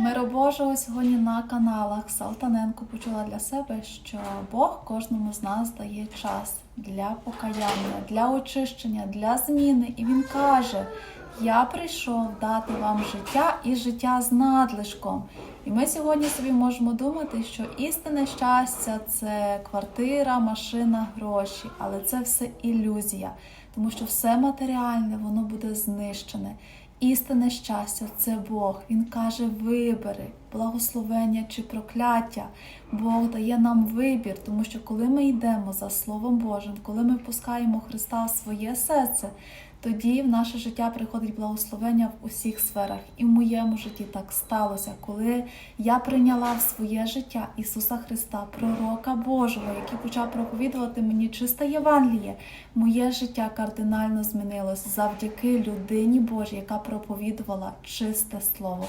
Миро Божого сьогодні на каналах Салтаненко почула для себе, що Бог кожному з нас дає час для покаяння, для очищення, для зміни. І Він каже: Я прийшов дати вам життя і життя з надлишком. І ми сьогодні собі можемо думати, що істинне щастя це квартира, машина, гроші, але це все ілюзія, тому що все матеріальне воно буде знищене. Істинне щастя це Бог. Він каже: вибери, благословення чи прокляття. Бог дає нам вибір, тому що коли ми йдемо за Словом Божим, коли ми впускаємо Христа в своє серце, тоді в наше життя приходить благословення в усіх сферах. І в моєму житті так сталося, коли я прийняла в своє життя Ісуса Христа, пророка Божого, який почав проповідувати мені чисте Євангеліє. Моє життя кардинально змінилось завдяки людині Божій, яка проповідувала чисте слово.